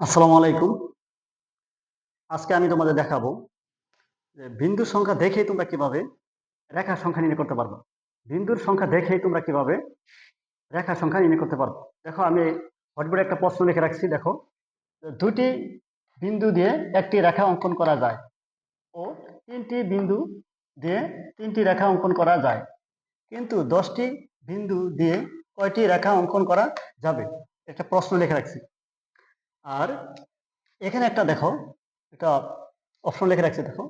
আসসালামু আলাইকুম। আজকে আমি তোমাদের দেখাবো যে বিন্দুর সংখ্যা দেখেই তোমরা কীভাবে রেখার সংখ্যা নির্ণয় করতে পারবে। বিন্দুর সংখ্যা দেখেই তোমরা কীভাবে রেখার সংখ্যা নির্ণয় করতে পারবে। দেখো, আমি হটবোর্ডে একটা প্রশ্ন লিখে রাখছি, দেখো। দুটি বিন্দু দিয়ে একটি রেখা অঙ্কন করা যায় ও তিনটি বিন্দু দিয়ে তিনটি রেখা অঙ্কন করা যায়। কিন্তু দশটি বিন্দু দিয়ে কয়টি রেখা অঙ্কন করা যাবে? একটা প্রশ্ন লিখে রাখছি। আর এখানে একটা দেখো, একটা অপশন লিখে রাখছে, দেখো।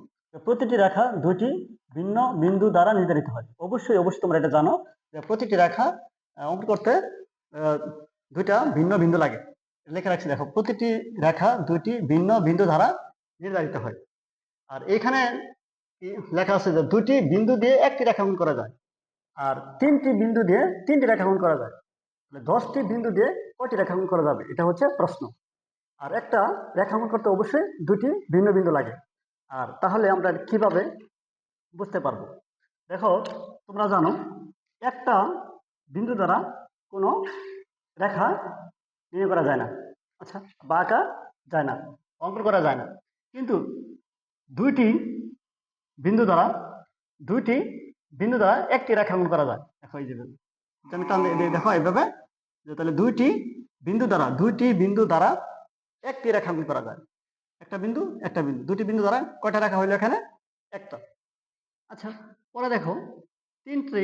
প্রতিটি রেখা দুটি ভিন্ন বিন্দু দ্বারা নির্ধারিত হয়। অবশ্যই অবশ্যই তোমরা এটা জানো যে প্রতিটি রেখা অঙ্কন করতে দুইটা ভিন্ন বিন্দু লাগে। লিখে রাখছি, দেখো, প্রতিটি রেখা দুইটি ভিন্ন বিন্দু দ্বারা নির্ধারিত হয়। আর এখানে লেখা আছে যে দুটি বিন্দু দিয়ে একটি রেখা অঙ্কন করা যায় আর তিনটি বিন্দু দিয়ে তিনটি রেখা অঙ্কন করা যায়। দশটি বিন্দু দিয়ে কটি রেখা অঙ্কন করা যাবে? এটা হচ্ছে প্রশ্ন। আর একটা রেখাঙ্কন করতে অবশ্যই দুটি ভিন্ন বিন্দু লাগে। আর তাহলে আমরা কীভাবে বুঝতে পারব? দেখো, তোমরা জানো, একটা বিন্দু দ্বারা কোনো রেখা নির্ণয় করা যায় না। আচ্ছা বা আঁকা যায় না, অঙ্কন করা যায় না। কিন্তু দুইটি বিন্দু দ্বারা, দুইটি বিন্দু দ্বারা একটি রেখা অঙ্কন করা যায়। দেখো, এই যে আমি দেখো, এইভাবে, যে তাহলে দুইটি বিন্দু দ্বারা, দুইটি বিন্দু দ্বারা একটি রেখা করা যায়। একটা বিন্দু একটা বিন্দু। দুটি বিন্দু দ্বারা কয়টা রেখা হইল এখানে? একটা। আচ্ছা পরে দেখো, তিনটি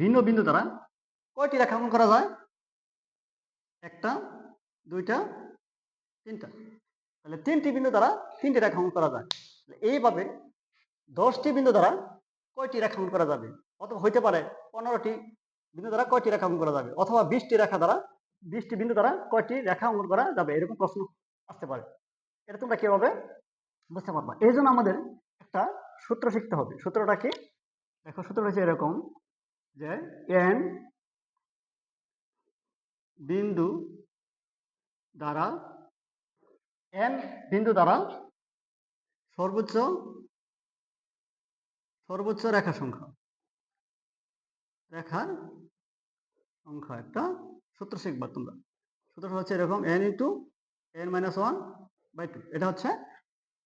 ভিন্ন বিন্দু দ্বারা কয়টি রেখা করা যায়? একটা, দুইটা, তিনটা। তাহলে তিনটি বিন্দু দ্বারা তিনটি রেখা অঙ্কন করা যায়। এইভাবে দশটি বিন্দু দ্বারা কয়টি রেখা করা যাবে? অথবা হইতে পারে পনেরোটি বিন্দু দ্বারা কয়টি রেখা করা যাবে? অথবা বিশটি রেখা দ্বারা, বিশটি বিন্দু দ্বারা কয়টি রেখা অঙ্কন করা যাবে? এরকম প্রশ্ন। আসতে পারে। এটা তোমরা কীভাবে? বুঝতে পারবা। এই জন্য আমাদের একটা সূত্র শিখতে হবে। সূত্রটা কি? দেখো, সূত্র হচ্ছে এরকম যে এন বিন্দু দ্বারা এন বিন্দু দ্বারা সর্বোচ্চ সর্বোচ্চ রেখা সংখ্যা। রেখার সংখ্যা একটা সূত্র শিখবা তোমরা। সূত্রটা হচ্ছে এরকম N into N minus one by two এটা হচ্ছে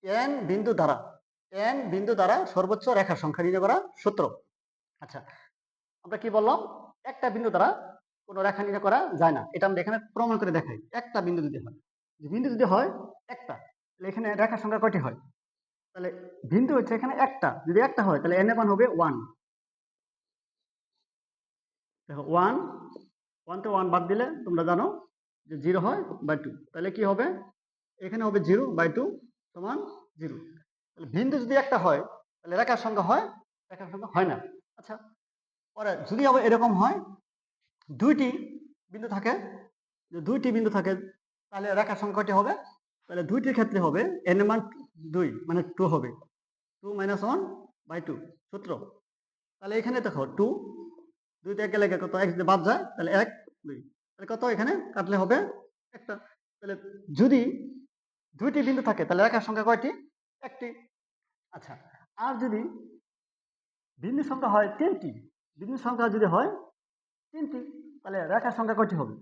এন বিন্দু দ্বারা এন বিন্দু দ্বারা সর্বোচ্চ রেখার সংখ্যা নির্ণয় করা সূত্র। আচ্ছা আমরা কি বললাম? একটা বিন্দু দ্বারা কোনো রেখা নির্ণয় করা যায় না। এটা আমরা এখানে প্রমাণ করে দেখাই। একটা বিন্দু যদি হয় বিন্দু যদি হয় একটা, তাহলে এখানে রেখার সংখ্যা কয়টি হয়? তাহলে বিন্দু হচ্ছে এখানে একটা। যদি একটা হয়, তাহলে এন মান হবে ওয়ান দেখো ওয়ান ওয়ান তো ওয়ান বাদ দিলে তোমরা জানো জিরো হয় বাই টু তাহলে কি হবে? এখানে হবে জিরো বাই টু সমান জিরো তাহলে বিন্দু যদি একটা হয়, তাহলে রেখার সংখ্যা হয়, রেখার সংখ্যা হয় না। আচ্ছা পরে যদি আবার এরকম হয়, দুইটি বিন্দু থাকে দুইটি বিন্দু থাকে, তাহলে রেখার সংখ্যাটি হবে? তাহলে দুইটির ক্ষেত্রে হবে এন এর মান দুই মানে টু হবে। Two minus one by two সূত্র। তাহলে এখানে দেখো টু দুই থেকে গেলে কত? এক বাদ যায়, তাহলে এক, দুই। তাহলে কত এখানে? কাটলে হবে একটা। তাহলে যদি দুইটি বিন্দু থাকে, তাহলে রেখার সংখ্যা কয়টি? একটি। আচ্ছা আর যদি বিন্দু সংখ্যা হয় তিনটি, বিন্দু সংখ্যা যদি হয় তিনটি, তাহলে রেখার সংখ্যা কয়টি হবে?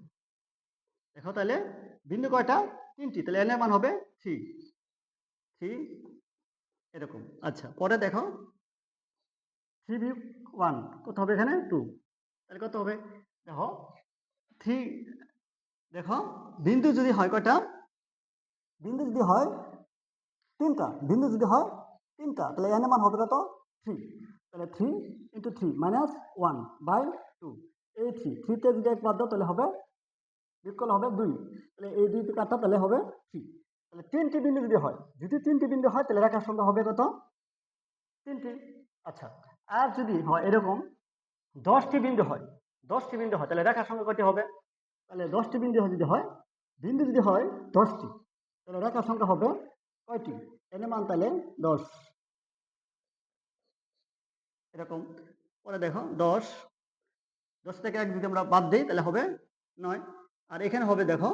দেখো তাহলে বিন্দু কয়টা? তিনটি। তাহলে এন এর মান হবে থ্রি। থ্রি এরকম। আচ্ছা পরে দেখো। থ্রি বি ওয়ান, কত হবে এখানে? টু। তাহলে কত হবে? দেখো থ্রি দেখো, বিন্দু যদি হয় কটা বিন্দু যদি হয় তিনটা। বিন্দু যদি হয় তিনটা, তাহলে এন মান হবে কত? থ্রি তাহলে three into three minus one by two এই থ্রি থ্রিতে যদি এক বাদ তাহলে হবে বিকল হবে দুই। তাহলে এই দুইটি কাটা তাহলে হবে থ্রি তাহলে তিনটি বিন্দু যদি হয়, যদি তিনটি বিন্দু হয়, তাহলে রেখার সংখ্যা হবে কত? তিনটি। আচ্ছা আর যদি হয় এরকম, দশটি বিন্দু হয় দশটি বিন্দু হয়, তাহলে রেখার সংখ্যা কয়টি হবে? তাহলে দশটি বিন্দু যদি হয়, বিন্দু যদি হয় দশটি, তাহলে রেখার সংখ্যা হবে কয়টি? এনে মান তাহলে দশ। এরকম, পরে দেখো, দশ। দশ থেকে এক যদি আমরা বাদ দিই, তাহলে হবে নয়। আর এখানে হবে দেখো,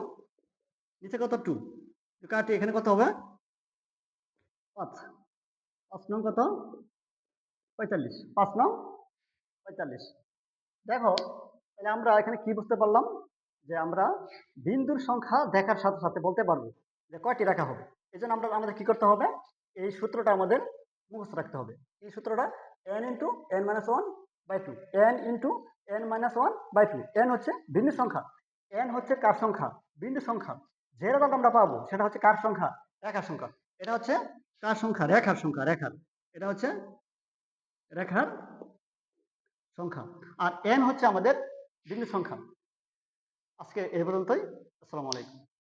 নিচে কত? টু কাটি, এখানে কত হবে? পাঁচ। পাঁচ নং কত? পঁয়তাল্লিশ। পাঁচ নং? পঁয়তাল্লিশ। দেখো, তাহলে আমরা এখানে কি বুঝতে পারলাম? যে আমরা বিন্দুর সংখ্যা দেখার সাথে সাথে বলতে পারব যে কয়টি রেখা হবে। এই জন্য আমরা আমাদের কী করতে হবে? এই সূত্রটা আমাদের মুখস্থ রাখতে হবে। এই সূত্রটা N into N minus one by two N into N minus one by two N হচ্ছে ভিন্ন সংখ্যা। এন হচ্ছে কার সংখ্যা? বিন্দু সংখ্যা। যে রেজাল্ট আমরা পাবো, সেটা হচ্ছে কার সংখ্যা? রেখার সংখ্যা। এটা হচ্ছে কার সংখ্যা? রেখার সংখ্যা, রেখার। এটা হচ্ছে রেখার সংখ্যা। আর এন হচ্ছে আমাদের বিন্দু সংখ্যা। আজকে এই পর্যন্তই। আসসালামু আলাইকুম।